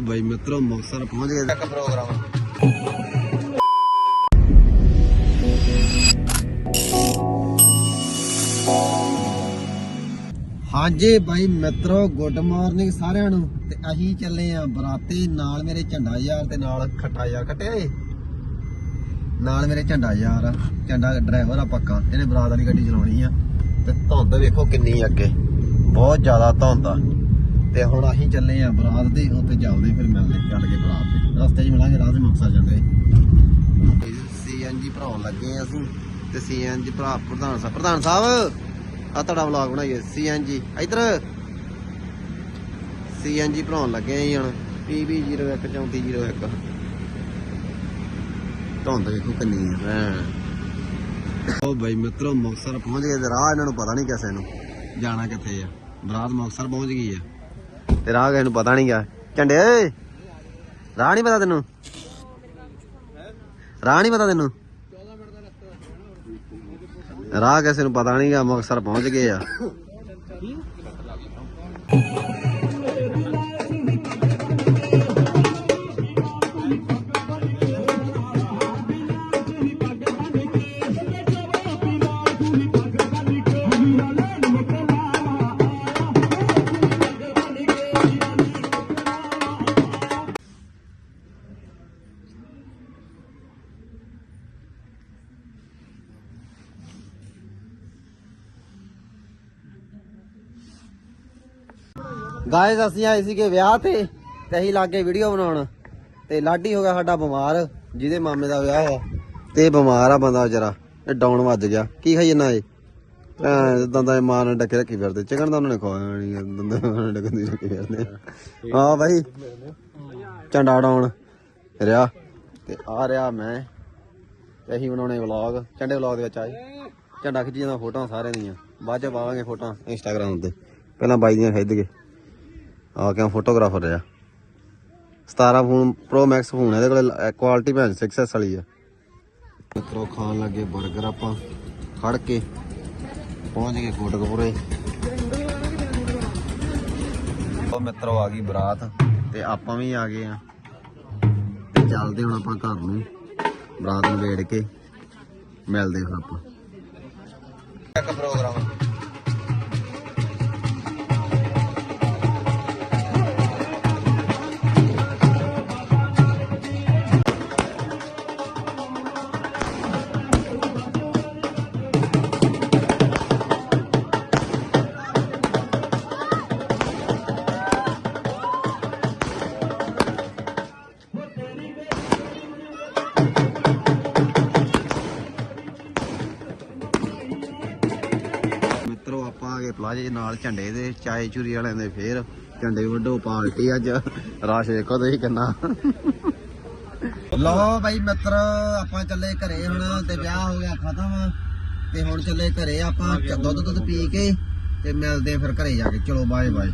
ਬਾਈ ਮਿੱਤਰੋ ਮੁਕਸਰ ਪਹੁੰਚ ਗਏ ਤੱਕ ਪ੍ਰੋਗਰਾਮ ਹਾਂਜੀ ਬਾਈ ਮਿੱਤਰੋ ਗੁੱਡ ਮਾਰਨਿੰਗ ਸਾਰਿਆਂ ਨੂੰ। ਤੇ ਅਸੀਂ ਚੱਲੇ ਆ ਬਰਾਤੇ ਨਾਲ ਮੇਰੇ ਝੰਡਾ ਯਾਰ ਤੇ ਨਾਲ ਖੱਟਾ ਯਾਰ। ਕੱਟਿਆ ਏ? ਨਾਲ ਮੇਰੇ ਝੰਡਾ ਯਾਰ ਝੰਡਾ ਡਰਾਈਵਰ ਆ ਪੱਕਾ। ਇਹਨੇ ਬਰਾਤ ਵਾਲੀ ਗੱਡੀ ਚਲਾਉਣੀ ਆ। ਤੇ ਧੁੰਦ ਵੇਖੋ ਕਿੰਨੀ ਅੱਗੇ। ਬਹੁਤ ਜ਼ਿਆਦਾ ਧੁੰਦ ਆ। ਤੇ ਹੁਣ ਅਸੀਂ ਚੱਲੇ ਆ ਬਰਾਤ ਦੇ ਉੱਤੇ ਚੱਲਦੇ ਫਿਰ ਮਿਲਦੇ ਚੱਲ ਕੇ ਬਰਾਤ ਤੇ ਰਸਤੇ 'ਚ ਮਿਲਾਂਗੇ, ਰਾਹ ਦੇ ਮੁਕਸਰ ਜਾਂਦੇ ਸੀਐਨਜੀ ਭਰਾਉਣ ਲੱਗੇ ਆ ਅਸੀਂ, ਤੇ ਸੀਐਨਜੀ ਭਰਾ, ਪ੍ਰਧਾਨ ਸਾਹਿਬ ਪ੍ਰਧਾਨ ਸਾਹਿਬ ਆ ਤੁਹਾਡਾ ਵਲੌਗ ਬਣਾਈਏ, ਸੀਐਨਜੀ। ਇੱਧਰ। ਸੀਐਨਜੀ ਭਰਾਉਣ ਲੱਗੇ ਆ ਜੀ ਹੁਣ PB01 3401 ਧੁੰਦ ਵੇਖੋ ਕਿੰਨੀ ਹੈ। ਉਹ ਬਾਈ ਮਿੱਤਰੋ ਮੁਕਸਰ ਪਹੁੰਚ ਗਏ ਰਾਹ ਇਹਨਾਂ ਨੂੰ ਪਤਾ ਨਹੀਂ ਕਿਸੇ ਨੂੰ, ਜਾਣਾ ਕਿੱਥੇ ਆ। ਬਰਾਤ ਮੁਕਸਰ ਪਹੁੰਚ ਗਈ ਆ। ਤੇ ਰਾਹ ਕਿਸੇ ਨੂੰ ਪਤਾ ਨਹੀਂ ਗਿਆ ਝੰਡੇ ਓਏ, ਰਾਹ ਨਹੀਂ ਪਤਾ ਤੈਨੂੰ? ਰਾਹ ਨਹੀਂ ਪਤਾ ਤੈਨੂੰ? ਰਾਹ ਕਿਸੇ ਨੂੰ ਪਤਾ ਨਹੀਂ ਗਾ ਮੁਕਸਰ ਪਹੁੰਚ ਗਏ ਆ। ਗਾਇਸ, ਅਸੀਂ ਆਏ ਸੀਗੇ ਵਿਆਹ ਤੇ ਤੇ ਅਸੀਂ ਲੱਗੇ ਵੀਡੀਓ ਬਣਾਉਣ ਤੇ ਲਾਡੀ ਹੋ ਗਿਆ ਸਾਡਾ ਬਿਮਾਰ, ਜਿਹਦੇ ਮਾਮੇ ਦਾ ਵਿਆਹ ਹੋਇਆ ਤੇ ਬਿਮਾਰ ਆ ਬੰਦਾ ਵਿਚਾਰਾ ਇਹ ਡਾਊਨ ਵੱਜ ਗਿਆ। ਕੀ ਖਾਈ ਜਨਾ ਇਹ? ਐ ਦੰਦਾਂ ਦੇ ਮਾਰ ਡੱਕੇ ਰੱਖੀ ਫਿਰਦੇ। ਚਿਕਨ ਤਾਂ ਉਹਨਾਂ ਨੇ ਖਵਾਇਆ ਨਹੀਂ ਦੰਦਾਂ ਨਾਲ ਡੱਕੇ ਦੀ ਰੱਖੀ ਫਿਰਦੇ। ਹਾਂ ਬਾਈ, ਝੰਡਾ ਡਾਉਣ ਰਿਆ ਤੇ ਆ ਰਿਹਾ ਮੈਂ ਤੇ ਅਸੀਂ ਬਣਾਉਣੇ ਵਲੌਗ ਝੰਡੇ ਵਲੌਗ ਦੇ ਵਿੱਚ ਆਏ। ਝੰਡਾ ਖਿੱਚੀ ਜਾਂਦਾ ਫੋਟੋਆਂ ਸਾਰਿਆਂ ਦੀਆਂ। ਬਾਅਦ ਚ ਪਾਵਾਂਗੇ ਫੋਟੋਆਂ ਇੰਸਟਾਗ੍ਰਾਮ ਤੇ। ਪਹਿਲਾਂ ਬਾਈ ਦੀਆਂ ਖਿੱਚ ਕੇ ਆ ਕਿਉਂ ਫੋਟੋਗ੍ਰਾਫਰ ਆ। 17 ਫੋਨ ਪ੍ਰੋ ਮੈਕਸ ਫੋਨ ਇਹਦੇ ਕੋਲ ਕੁਆਲਿਟੀ ਭੈਣ 6s ਵਾਲੀ ਆ। ਮਿੱਤਰੋ, ਖਾਣ ਲੱਗੇ 버ਗਰ ਆਪਾਂ, ਖੜ ਕੇ, ਪਹੁੰਚ ਗਏ ਕੋਟਕਪੂਰੇ। ਉਹ ਮਿੱਤਰੋ, ਆ ਗਈ ਬਰਾਤ, ਤੇ ਆਪਾਂ ਵੀ ਆ ਗਏ ਆ। ਤੇ ਚੱਲਦੇ ਹੁਣ ਆਪਾਂ ਘਰ ਨੂੰ, ਬਰਾਤ ਨੂੰ ਵੇੜ ਕੇ, ਮਿਲਦੇ ਫਿਰ ਆਪਾਂ। ਇੱਕ ਪ੍ਰੋਗਰਾਮ ਮਿੱਤਰੋ ਪਲਾਜੇ ਨਾਲ ਝੰਡੇ ਦੇ, ਚਾਏ ਚੂਰੀ ਵਾਲਿਆਂ ਦੇ ਫੇਰ ਝੰਡੇ ਵੱਡੋ ਪਾਰਟੀ ਅੱਜ। ਰਾਸ਼ ਦੇਖੋ ਤੁਸੀਂ ਕਿੰਨਾ। ਲਓ ਬਾਈ ਮਿੱਤਰ, ਆਪਾਂ ਚੱਲੇ ਘਰੇ ਹੁਣ, ਤੇ ਵਿਆਹ ਹੋ ਗਿਆ ਖਤਮ। ਤੇ ਹੁਣ ਚੱਲੇ ਘਰੇ ਆਪਾਂ ਦੁੱਧ ਦੁੱਧ ਪੀ ਕੇ, ਤੇ ਮਿਲਦੇ ਫਿਰ ਘਰੇ ਜਾ ਕੇ। ਚਲੋ ਬਾਏ ਬਾਏ